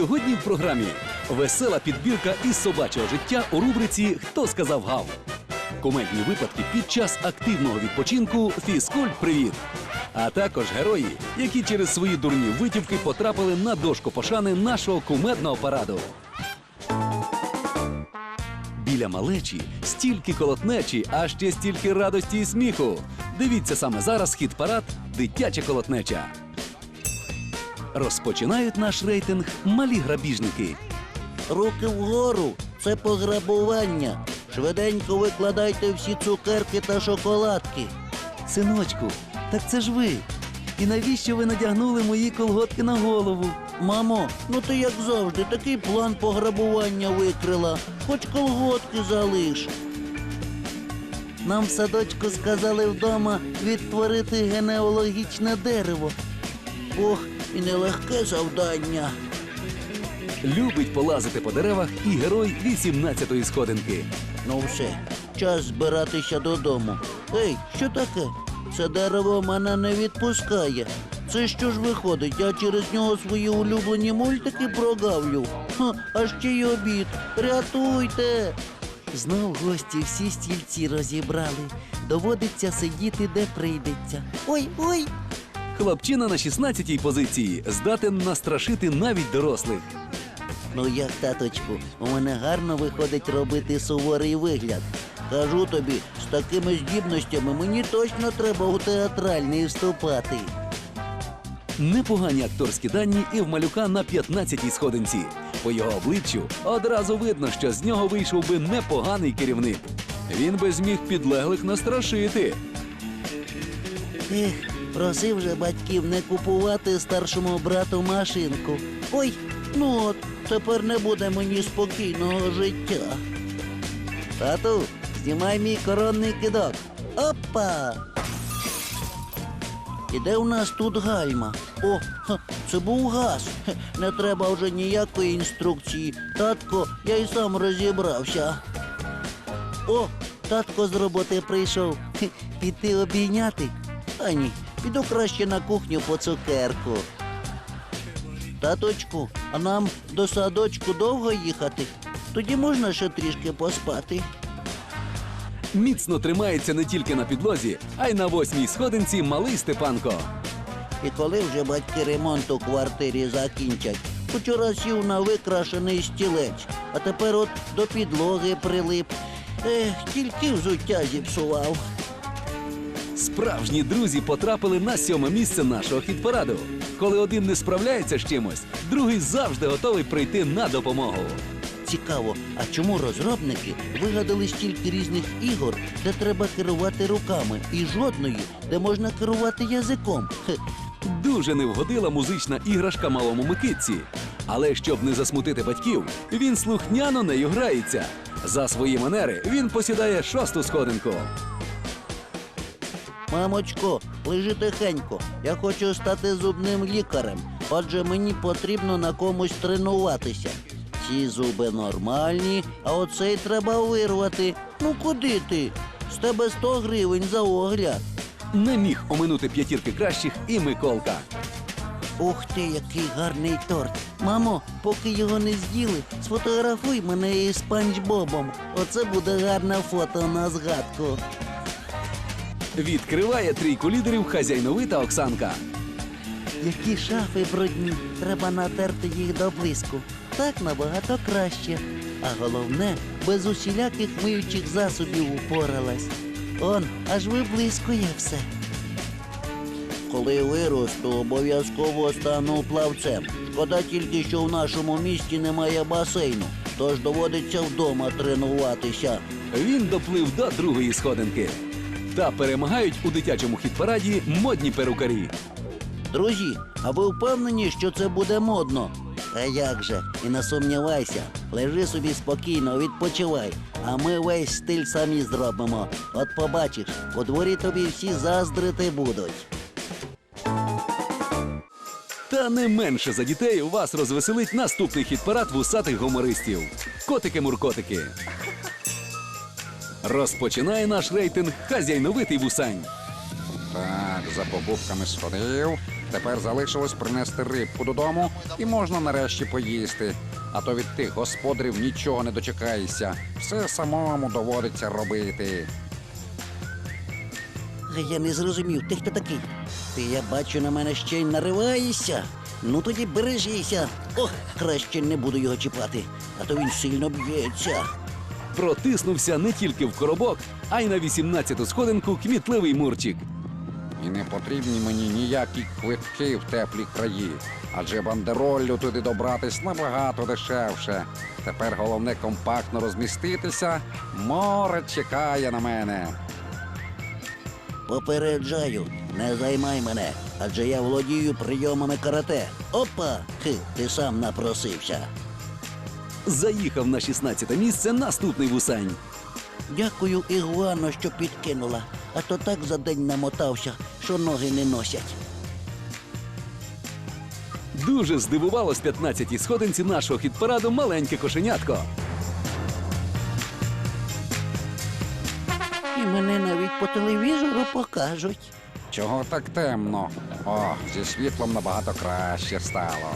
Сьогодні в програмі весела підбірка із собачого життя у рубриці Хто сказав гав. Кумедні випадки під час активного відпочинку Фізкульт Привіт. А також герої, які через свої дурні витівки потрапили на дошку пошани нашого кумедного параду. Біля малечі стільки колотнечі, а ще стільки радості і сміху. Дивіться саме зараз хіт парад Дитяча колотнеча. Розпочинають наш рейтинг малі грабіжники. Руки вгору це пограбування. Швиденько викладайте всі цукерки та шоколадки. Синочку, так це ж ви. І навіщо ви надягнули мої колготки на голову? Мамо, ну ти як завжди, такий план пограбування викрила. Хоч колготки залиш. Нам в садочку сказали вдома відтворити генеалогічне дерево. Ох, і нелегке завдання. Любить полазити по деревах і герой 18-ї сходинки. Ну все, час збиратися додому. Ей, що таке? Це дерево мене не відпускає. Це що ж виходить, я через нього свої улюблені мультики прогавлю. Ха, а ще й обід. Рятуйте. Знов гості всі стільці розібрали. Доводиться сидіти, де прийдеться. Ой, ой. Хлопчина на 16-й позиції здатен настрашити навіть дорослих. Ну як, таточку, у мене гарно виходить робити суворий вигляд. Кажу тобі, з такими здібностями мені точно треба у театральний вступати. Непогані акторські дані і в малюка на 15-й сходинці. По його обличчю одразу видно, що з нього вийшов би непоганий керівник. Він би зміг підлеглих настрашити. Ех, просив же батьків не купувати старшому брату машинку. Ой, ну от, тепер не буде мені спокійного життя. Тату, знімай мій коронний кидок. Опа! І де у нас тут гальма? О, це був газ. Не треба вже ніякої інструкції. Татко, я й сам розібрався. О, татко з роботи прийшов. Піти обійняти? А ні, піду краще на кухню по цукерку. Таточку, а нам до садочку довго їхати? Тоді можна ще трішки поспати. Міцно тримається не тільки на підлозі, а й на восьмій сходинці малий Степанко. І коли вже батьки ремонт у квартирі закінчать, вчора сів на викрашений стілець, а тепер от до підлоги прилип. Ех, тільки взуття зіпсував. Справжні друзі потрапили на сьоме місце нашого хіт-параду. Коли один не справляється з чимось, другий завжди готовий прийти на допомогу. Цікаво, а чому розробники вигадали стільки різних ігор, де треба керувати руками, і жодної, де можна керувати язиком? Хе, Дуже не вгодила музична іграшка малому Микитці. Але щоб не засмутити батьків, він слухняно нею грається. За свої манери він посідає шосту сходинку. Мамочко, лежи тихенько. Я хочу стати зубним лікарем. Отже, мені потрібно на комусь тренуватися. Ці зуби нормальні, а оцей треба вирвати. Ну куди ти? З тебе 100 гривень за огляд. Не міг оминути п'ятірки кращих і Миколка. Ух ти, який гарний торт. Мамо, поки його не з'їли, сфотографуй мене із спанч Бобом. Оце буде гарне фото на згадку. Відкриває трійку лідерів хазяйновита Оксанка. Які шафи брудні, треба натерти їх до блиску. Так набагато краще. А головне, без усіляких миючих засобів упоралась. Он, аж виблискує все. Коли виросту, обов'язково стану плавцем. Шкода тільки, що в нашому місті немає басейну, тож доводиться вдома тренуватися. Він доплив до другої сходинки. Та перемагають у дитячому хіт-параді модні перукарі. Друзі, а ви впевнені, що це буде модно? А як же? І не сумнівайся, лежи собі спокійно, відпочивай, а ми весь стиль самі зробимо. От побачиш, у дворі тобі всі заздрити будуть. Та не менше за дітей вас розвеселить наступний хіт-парад вусатих гумористів. Котики-муркотики. Розпочинає наш рейтинг хазяйновитий вусань. Так, за покупками сходив. Тепер залишилось принести рибку додому і можна нарешті поїсти. А то від тих господарів нічого не дочекаєшся. Все самому доводиться робити. Я не зрозумів, ти хто такий? Ти я бачу на мене ще й нариваєшся. Ну тоді бережися. Ох, краще не буду його чіпати, а то він сильно б'ється. Протиснувся не тільки в коробок, а й на 18-ту сходинку кмітливий Мурчик. І не потрібні мені ніякі квитки в теплі краї, адже бандероллю туди добратись набагато дешевше. Тепер головне компактно розміститися. Море чекає на мене. Попереджаю, не займай мене, адже я володію прийомами карате. Опа! Хи, ти сам напросився. Заїхав на 16-те місце наступний вусань. Дякую, Ігуано, що підкинула, а то так за день намотався, що ноги не носять. Дуже здивувалось 15-й сходинці нашого хіт-параду маленьке кошенятко. І мене навіть по телевізору покажуть. Чого так темно? О, зі світлом набагато краще стало.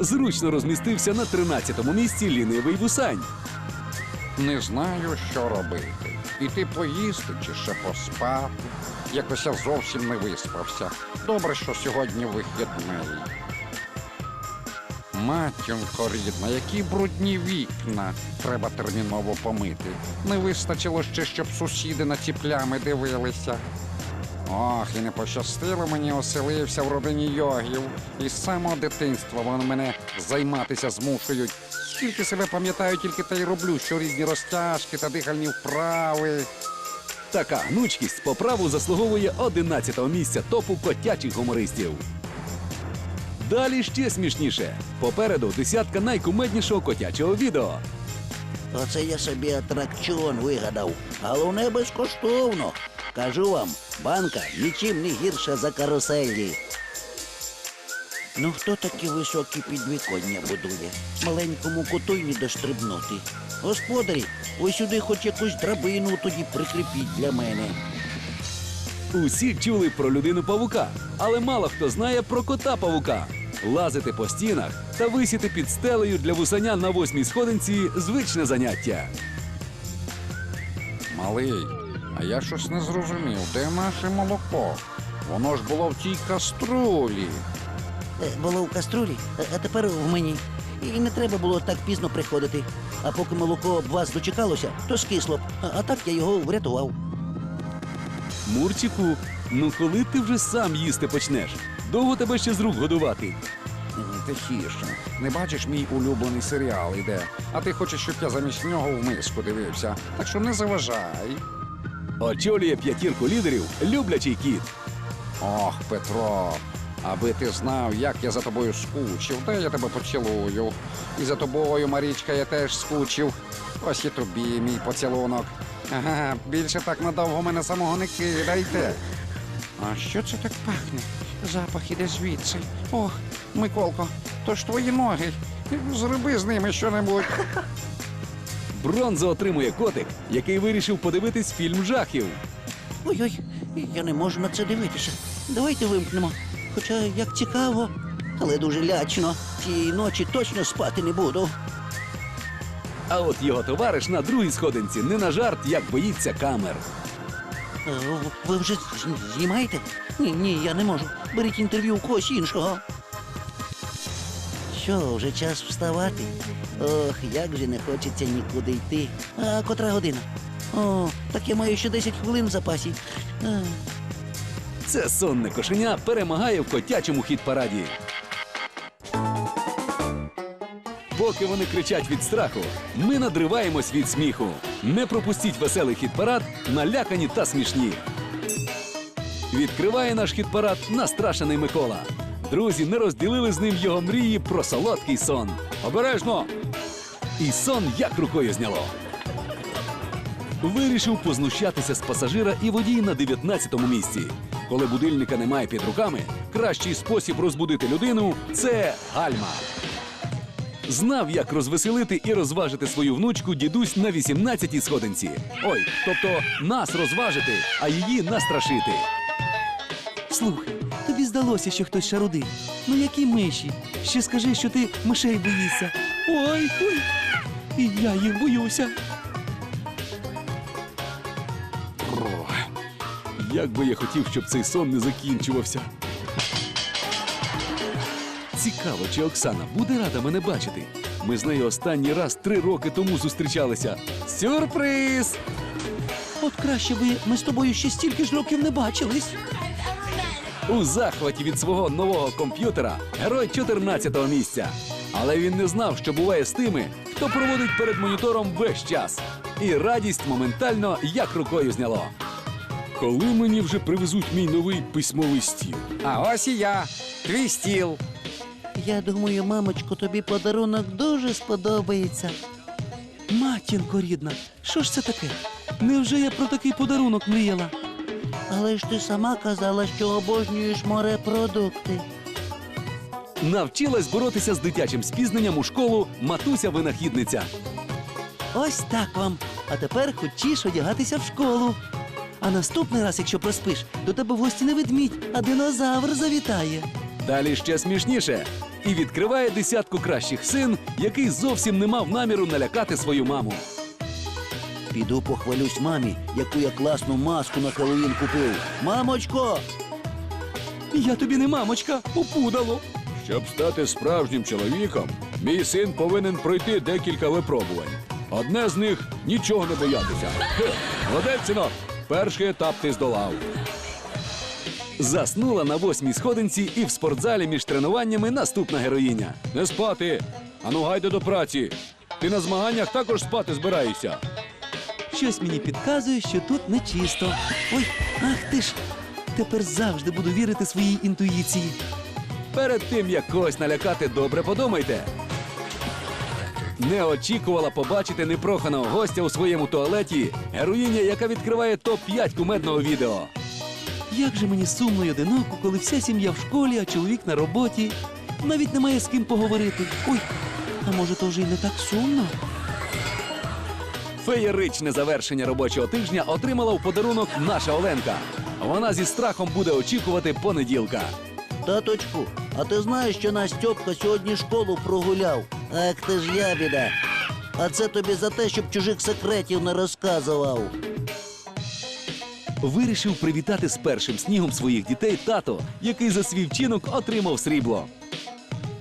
Зручно розмістився на 13-му місці лінивий вусань. Не знаю, що робити. Іти поїсти чи ще поспати. Якось я зовсім не виспався. Добре, що сьогодні вихідний. Матінко рідна, які брудні вікна. Треба терміново помити. Не вистачило ще, щоб сусіди на ці плями дивилися. Ох, і не пощастило мені оселився в родині йогів. І з самого дитинства вони мене займатися змушують. Скільки себе пам'ятаю, тільки те й роблю, що різні розтяжки та дихальні вправи. Така гнучкість по праву заслуговує 11-го місця топу котячих гумористів. Далі ще смішніше. Попереду десятка найкумеднішого котячого відео. Оце я собі атракціон вигадав. Головне безкоштовно. Кажу вам, банка нічим не гірша за каруселі. Ну хто такі високі підвіконня будує? Маленькому коту й не дострибнути. Господарі, ви сюди хоч якусь драбину тоді прикріпіть для мене. Усі чули про людину павука, але мало хто знає про кота павука. Лазити по стінах та висіти під стелею для вусаня на восьмій сходинці звичне заняття. Малий, а я щось не зрозумів, де наше молоко? Воно ж було в тій каструлі. Е, Було в каструлі, а- а тепер в мені. І не треба було так пізно приходити. А поки молоко б вас дочекалося, то скисло б. А, так я його врятував. Мурчику, ну коли ти вже сам їсти почнеш? Довго тебе ще з рук годувати. Тихіше. Не бачиш, мій улюблений серіал іде. А ти хочеш, щоб я замість нього в миску дивився. Так що не заважай. Очолює п'ятірку лідерів люблячий кіт. Ох, Петро, аби ти знав, як я за тобою скучив, де я тебе поцілую. І за тобою, Марічка, я теж скучив. Ось і тобі, мій поцілунок. Ага, більше так надовго мене самого не кидайте. А що це так пахне? Запах іде звідси. Ох, Миколко, то ж твої ноги. Зроби з ними щонебудь. Бронзу отримує котик, який вирішив подивитись фільм жахів. Ой-ой, я не можу на це дивитися. Давайте вимкнемо. Хоча як цікаво, але дуже лячно. Цієї ночі точно спати не буду. А от його товариш на другій сходинці не на жарт, як боїться камер. Е, Ви вже знімаєте? Ні, ні, я не можу. Беріть інтерв'ю у когось іншого. Що, вже час вставати? Ох, як же не хочеться нікуди йти. А котра година? О, так я маю ще 10 хвилин в запасі. Е, Це сонне кошеня перемагає в котячому хіт-параді. Поки вони кричать від страху, ми надриваємось від сміху. Не пропустіть веселий хіт-парад, налякані та смішні. Відкриває наш хіт-парад настрашений Микола. Друзі не розділили з ним його мрії про солодкий сон. Обережно! І сон як рукою зняло. Вирішив познущатися з пасажира і водій на 19-му місці. Коли будильника немає під руками, кращий спосіб розбудити людину це гальма. Знав, як розвеселити і розважити свою внучку дідусь на 18-й сходинці. Ой, тобто нас розважити, а її настрашити. Слухай, здалося, що хтось шарудить? Ну які миші? Ще скажи, що ти мишей боїшся. Ой, ой. І я їх боюся. Як би я хотів, щоб цей сон не закінчувався. Цікаво, чи Оксана буде рада мене бачити. Ми з нею останній раз три роки тому зустрічалися. Сюрприз! От краще би ми з тобою ще стільки ж років не бачились. У захваті від свого нового комп'ютера герой 14-го місця. Але він не знав, що буває з тими, хто проводить перед монітором весь час. І радість моментально як рукою зняло. Коли мені вже привезуть мій новий письмовий стіл? А ось і я, твій стіл. Я думаю, мамочко, тобі подарунок дуже сподобається. Матінко рідна, що ж це таке? Невже я про такий подарунок мріяла? Але ж ти сама казала, що обожнюєш морепродукти. Навчилась боротися з дитячим спізненням у школу матуся винахідниця. Ось так вам. А тепер хочеш одягатися в школу. А наступний раз, якщо проспиш, до тебе в гості не ведмідь, а динозавр завітає. Далі ще смішніше. І відкриває десятку кращих син, який зовсім не мав наміру налякати свою маму. Піду похвалюсь мамі, яку я класну маску на Хеллоуін купив. Мамочко! Я тобі не мамочка, опудало. Щоб стати справжнім чоловіком, мій син повинен пройти декілька випробувань. Одне з них нічого не боятися. Хе, Молодець, синок, перший етап ти здолав. Заснула на восьмій сходинці і в спортзалі між тренуваннями наступна героїня. Не спати. Ану гайде до праці. Ти на змаганнях також спати збираєшся. Щось мені підказує, що тут нечисто. Ой, ах ти ж. Тепер завжди буду вірити своїй інтуїції. Перед тим, як когось налякати, добре подумайте. Не очікувала побачити непроханого гостя у своєму туалеті, героїня, яка відкриває топ-5 кумедного відео. Як же мені сумно й одиноко, коли вся сім'я в школі, а чоловік на роботі. Навіть немає з ким поговорити. Ой, а може, то вже й не так сумно? Феєричне завершення робочого тижня отримала в подарунок наша Оленка. Вона зі страхом буде очікувати понеділка. Таточку, а ти знаєш, що наш Стьопка сьогодні школу прогуляв? Ах ти ж ябіда. А це тобі за те, щоб чужих секретів не розказував. Вирішив привітати з першим снігом своїх дітей тато, який за свій вчинок отримав срібло.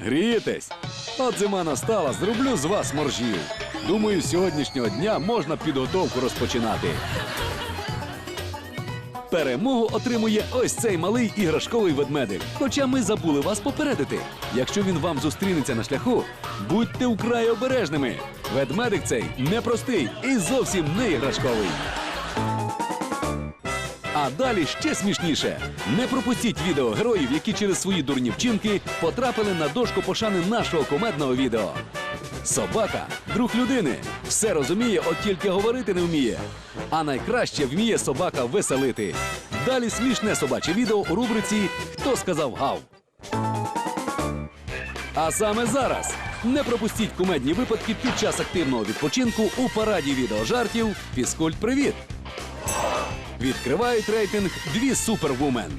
Грієтесь? От зима настала, зроблю з вас моржів. Думаю, з сьогоднішнього дня можна підготовку розпочинати. Перемогу отримує ось цей малий іграшковий ведмедик. Хоча ми забули вас попередити. Якщо він вам зустрінеться на шляху, будьте вкрай обережними. Ведмедик цей непростий і зовсім не іграшковий. А далі ще смішніше. Не пропустіть відео героїв, які через свої дурні вчинки потрапили на дошку пошани нашого комедного відео. Собака друг людини. Все розуміє, от тільки говорити не вміє. А найкраще вміє собака веселити. Далі смішне собаче відео у рубриці Хто сказав гав. А саме зараз не пропустіть кумедні випадки під час активного відпочинку у параді відеожартів Фізкульт Привіт. Відкривають рейтинг дві супервумен.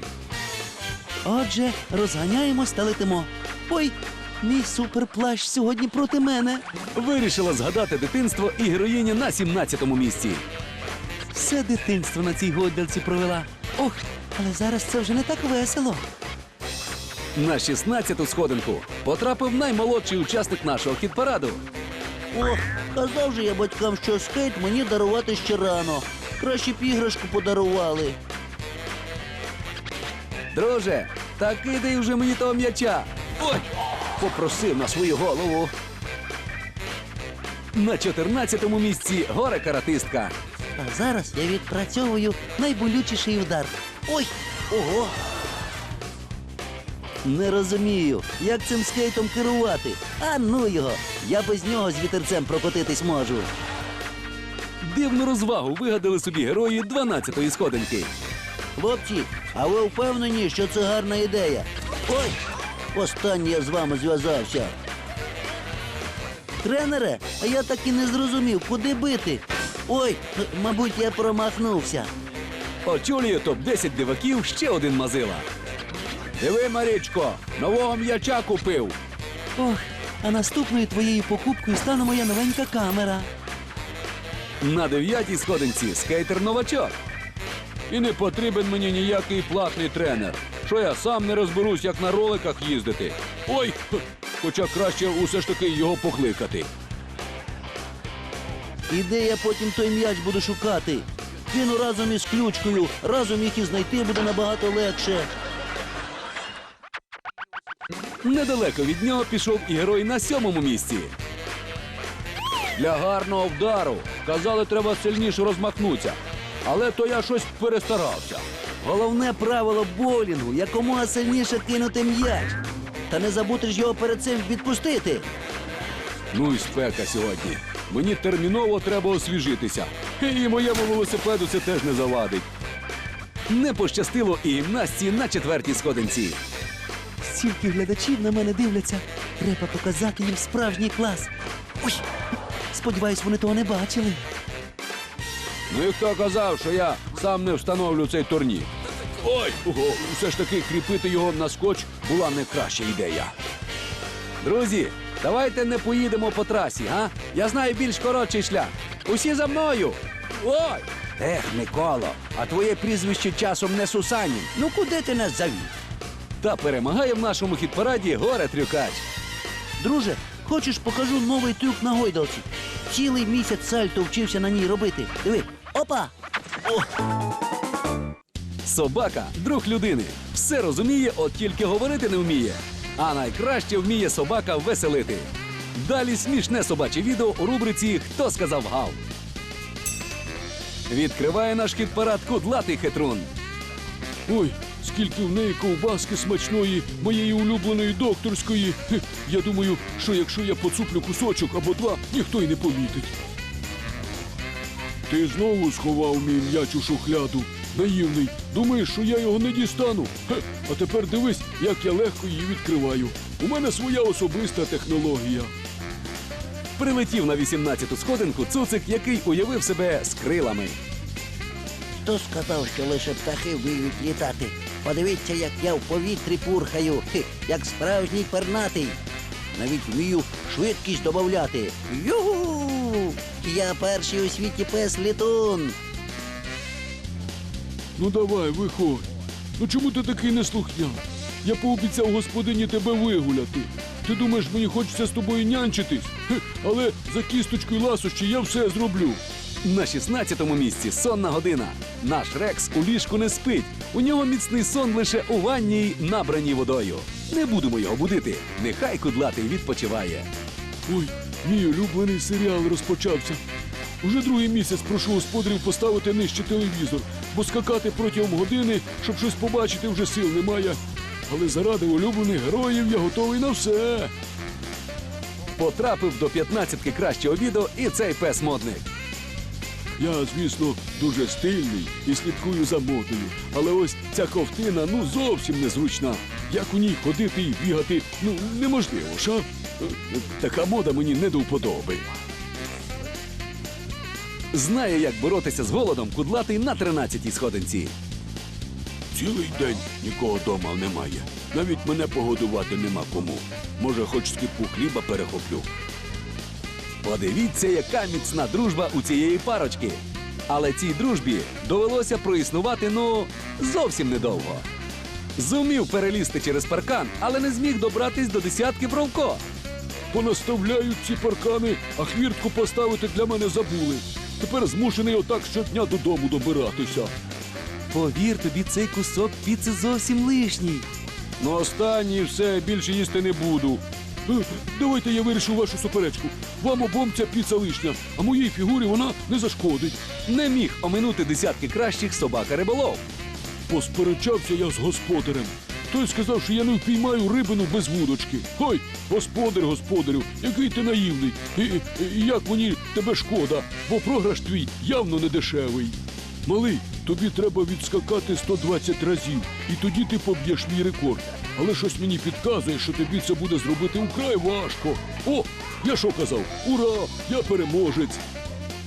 Отже, розганяємось та летимо. Ой, мій суперплащ сьогодні проти мене. Вирішила згадати дитинство і героїня на 17-му місці. Все дитинство на цій гойдалці провела. Ох, але зараз це вже не так весело. На 16-ту сходинку потрапив наймолодший учасник нашого хіт-параду. О, казав же я батькам, що скейт мені дарувати ще рано. Краще б іграшку подарували. Друже, та кидай вже мені того м'яча. Ой! Попросив на свою голову. На 14-му місці горе каратистка. А зараз я відпрацьовую найболючіший удар. Ой, ого! Не розумію, як цим скейтом керувати. А ну його! Я без нього з вітерцем прокотитись можу. Дивну розвагу вигадали собі герої 12-ї сходинки. Хлопці, а ви впевнені, що це гарна ідея? Ой, останнє я з вами зв'язався. Тренере, а я так і не зрозумів, куди бити. Ой, мабуть, я промахнувся. Очолює топ-10 диваків ще один мазила. Диви, Марічко, нового м'яча купив. Ох, а наступною твоєю покупкою стане моя новенька камера. На дев'ятій сходинці скейтер новачок. І не потрібен мені ніякий платний тренер. Що я сам не розберусь, як на роликах їздити. Ой, хоча краще усе ж таки його покликати. І де я потім той м'яч буду шукати? Він разом із ключкою, разом їх і знайти буде набагато легше. Недалеко від нього пішов і герой на сьомому місці. Для гарного вдару казали, треба сильніше розмахнутися. Але то я щось перестарався. Головне правило боулінгу якомога сильніше кинути м'яч. Та не забути ж його перед цим відпустити. Ну і спека сьогодні. Мені терміново треба освіжитися. І моєму велосипеду це теж не завадить. Не пощастило і гімнастці на четвертій сходинці. Стільки глядачів на мене дивляться. Треба показати їм справжній клас. Ой, сподіваюсь, вони того не бачили. Ну і хто казав, що я сам не встановлю цей турнір? Ой, ого, все ж таки кріпити його на скотч була не краща ідея. Друзі, давайте не поїдемо по трасі, а? Я знаю більш коротший шлях. Усі за мною. Ой! Ех, Миколо, а твоє прізвище часом не Сусанін. Ну куди ти нас завів? Та перемагає в нашому хіт-параді горе трюкач. Друже, хочеш покажу новий трюк на гойдалці? Цілий місяць сальто вчився на ній робити. Диви, опа! Собака друг людини. Все розуміє, от тільки говорити не вміє. А найкраще вміє собака веселити. Далі смішне собаче відео у рубриці Хто сказав гав. Відкриває наш хіт-парад кудлатий хитрун. Ой, скільки в неї ковбаски смачної, моєї улюбленої докторської. Хе, Я думаю, що якщо я поцуплю кусочок або два, ніхто й не помітить. Ти знову сховав мій м'яч у шухляду. Наївний. Думаєш, що я його не дістану? Хе, а тепер дивись, як я легко її відкриваю. У мене своя особиста технологія. Прилетів на 18-ту сходинку цуцик, який уявив себе з крилами. хто сказав, що лише птахи вміють літати? Подивіться, як я в повітрі пурхаю, Хе, як справжній пернатий. Навіть вмію швидкість додати. Югу! Я перший у світі пес літун. Ну давай, виходь. Ну чому ти такий неслухняний? Я пообіцяв господині тебе вигуляти. Ти думаєш, мені хочеться з тобою нянчитись? Хе, але за кісточку і ласощі я все зроблю. На 16-му місці сонна година. Наш Рекс у ліжку не спить. У нього міцний сон лише у ванній, набраній водою. Не будемо його будити. Нехай кудлатий відпочиває. Ой, мій улюблений серіал розпочався. Уже другий місяць прошу господарів поставити нижче телевізор, бо скакати протягом години, щоб щось побачити, вже сил немає. Але заради улюблених героїв я готовий на все. Потрапив до 15-ки кращого відео і цей пес модник. Я, звісно, дуже стильний і слідкую за модою. Але ось ця ковтина ну зовсім незручна. Як у ній ходити і бігати, ну неможливо, ша? Така мода мені не до вподоби. Знає, як боротися з голодом кудлатий на 13-й сходинці. Цілий день нікого дома немає. Навіть мене погодувати нема кому. Може, хоч скипу хліба перехоплю. Подивіться, яка міцна дружба у цієї парочки. Але цій дружбі довелося проіснувати, ну, зовсім недовго. Зумів перелізти через паркан, але не зміг добратись до десятки Бровко. Понаставляють ці паркани, а хвіртку поставити для мене забули. Тепер змушений отак щодня додому добиратися. Повір тобі, цей кусок піци зовсім лишній. Ну, останній все, більше їсти не буду. Е, Давайте я вирішу вашу суперечку. Вам обом ця піца лишня, а моїй фігурі вона не зашкодить. Не міг оминути десятки кращих собака риболов. Посперечався я з господарем. Той сказав, що я не впіймаю рибину без вудочки. Ой, господар, господарю, який ти наївний. І, і- як мені тебе шкода, бо програш твій явно не дешевий. Малий, тобі треба відскакати 120 разів, і тоді ти поб'єш мій рекорд. Але щось мені підказує, що тобі це буде зробити украй важко. О, я що казав? Ура! Я переможець!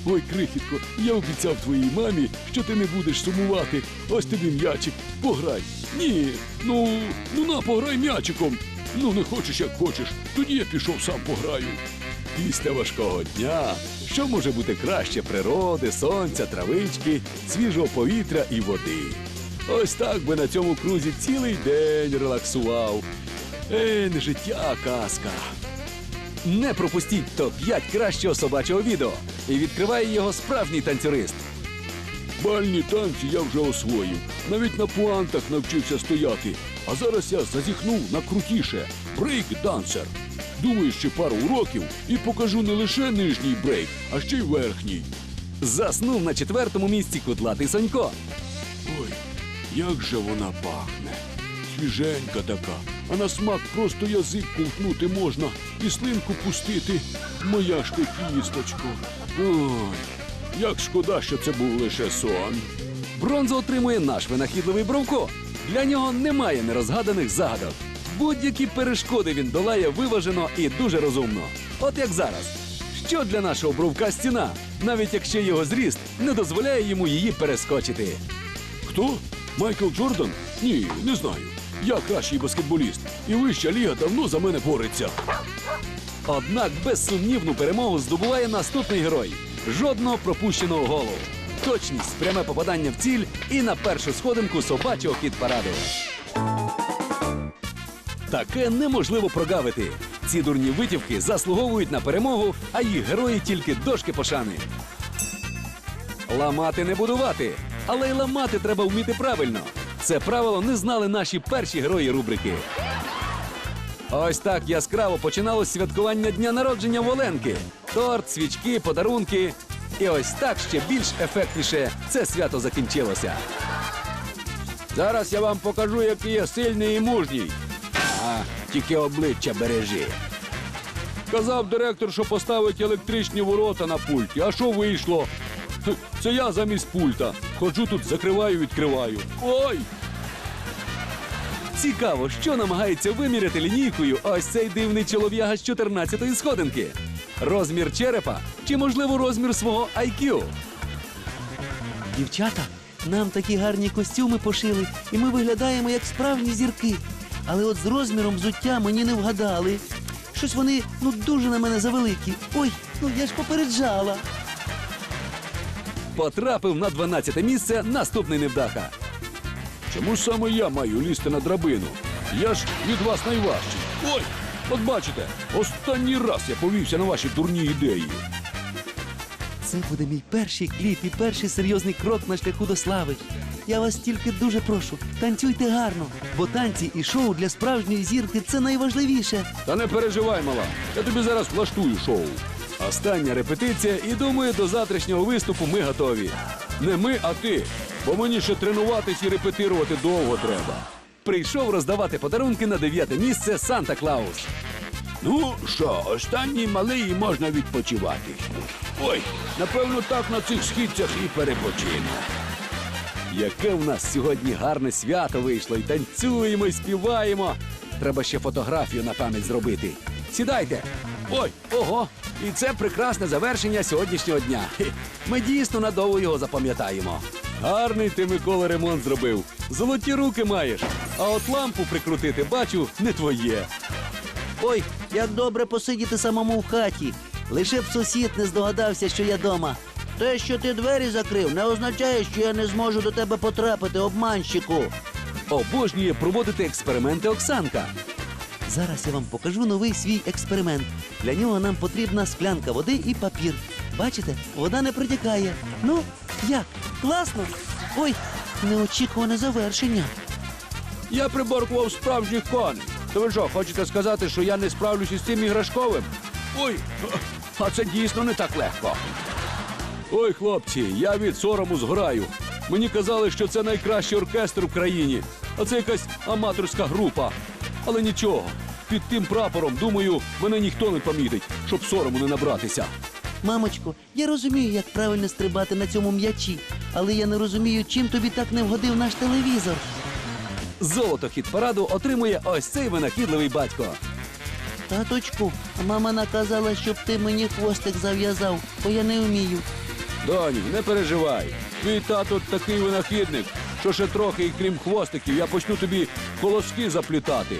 Ой, крихітко, я обіцяв твоїй мамі, що ти не будеш сумувати. Ось тобі м'ячик, пограй. Ні, ну, ну на, пограй м'ячиком. Ну не хочеш, як хочеш, тоді я пішов сам пограю. Після важкого дня, що може бути краще природи, сонця, травички, свіжого повітря і води. Ось так би на цьому крузі цілий день релаксував. Ей, не життя, казка. Не пропустіть топ-5 кращого собачого відео. І відкриває його справжній танцюрист. Бальні танці я вже освоїв. Навіть на пуантах навчився стояти. А зараз я зазіхнув на крутіше брейк-дансер. Думаю, ще пару уроків і покажу не лише нижній брейк, а ще й верхній. Заснув на четвертому місці кудлатий Сонько. Ой, як же вона пахне. Свіженька така, а на смак просто язик ковтнути можна і слинку пустити. Моя ж ти кісточко. Ой, як шкода, що це був лише сон. Бронзу отримує наш винахідливий Бровко. Для нього немає нерозгаданих загадок. Будь-які перешкоди він долає виважено і дуже розумно. От як зараз. Що для нашого бровка стіна, навіть якщо його зріст не дозволяє йому її перескочити. Хто? Майкл Джордан? Ні, не знаю. Я кращий баскетболіст, і вища ліга давно за мене бореться. Однак безсумнівну перемогу здобуває наступний герой. Жодного пропущеного голу. Точність, пряме попадання в ціль і на першу сходинку собачого хід параду. Таке неможливо прогавити. Ці дурні витівки заслуговують на перемогу, а їх герої тільки дошки пошани. Ламати не будувати, але й ламати треба вміти правильно. Це правило не знали наші перші герої рубрики. Ось так яскраво починалось святкування дня народження Воленки. Торт, свічки, подарунки. І ось так ще більш ефектніше це свято закінчилося. Зараз я вам покажу, який я сильний і мужній. А тільки обличчя бережи. Казав директор, що поставить електричні ворота на пульті. А що вийшло? Це я замість пульта. Ходжу тут, закриваю, відкриваю. Ой! Цікаво, що намагається виміряти лінійкою ось цей дивний чолов'яга з 14-ї сходинки. Розмір черепа чи, можливо, розмір свого IQ? Дівчата, нам такі гарні костюми пошили, і ми виглядаємо як справжні зірки. Але от з розміром взуття мені не вгадали. Щось вони ну дуже на мене завеликі. Ой, ну я ж попереджала. Потрапив на 12 місце наступний невдаха. Чому саме я маю лізти на драбину? Я ж від вас найважчий. Ой! От бачите, останній раз я повівся на ваші дурні ідеї. Це буде мій перший кліп і перший серйозний крок на шляху до слави. Я вас тільки дуже прошу, танцюйте гарно, бо танці і шоу для справжньої зірки це найважливіше. Та не переживай, мала. Я тобі зараз влаштую шоу. Остання репетиція, і думаю, до завтрашнього виступу ми готові. Не ми, а ти. Бо мені ще тренуватись і репетирувати довго треба. Прийшов роздавати подарунки на дев'яте місце Санта Клаус. Ну що, останній малий і можна відпочивати. Ой, напевно, так на цих східцях і перепочину. Яке в нас сьогодні гарне свято вийшло, і танцюємо, і співаємо. Треба ще фотографію на пам'ять зробити. Сідайте. Ой, ого! І це прекрасне завершення сьогоднішнього дня. Ми дійсно надовго його запам'ятаємо. Гарний ти, Микола, ремонт зробив. Золоті руки маєш. А от лампу прикрутити, бачу, не твоє. Ой, як добре посидіти самому в хаті. Лише б сусід не здогадався, що я дома. Те, що ти двері закрив, не означає, що я не зможу до тебе потрапити, обманщику. Обожнює проводити експерименти Оксанка. Зараз я вам покажу новий свій експеримент. Для нього нам потрібна склянка води і папір. Бачите, вода не протікає. Ну, як? Класно? Ой, неочікуване завершення. Я приборкував справжніх коней. То ви що, хочете сказати, що я не справлюсь із цим іграшковим? Ой, а це дійсно не так легко. Ой, хлопці, я від сорому згораю. Мені казали, що це найкращий оркестр в країні, а це якась аматорська група. Але нічого, під тим прапором, думаю, мене ніхто не помітить, щоб сорому не набратися. Мамочко, я розумію, як правильно стрибати на цьому м'ячі, але я не розумію, чим тобі так не вгодив наш телевізор. Золото хіт параду отримує ось цей винахідливий батько. Таточку, мама наказала, щоб ти мені хвостик зав'язав, бо я не вмію. Доню, не переживай. Твій тато такий винахідник, що ще трохи, і крім хвостиків, я почну тобі колоски заплітати.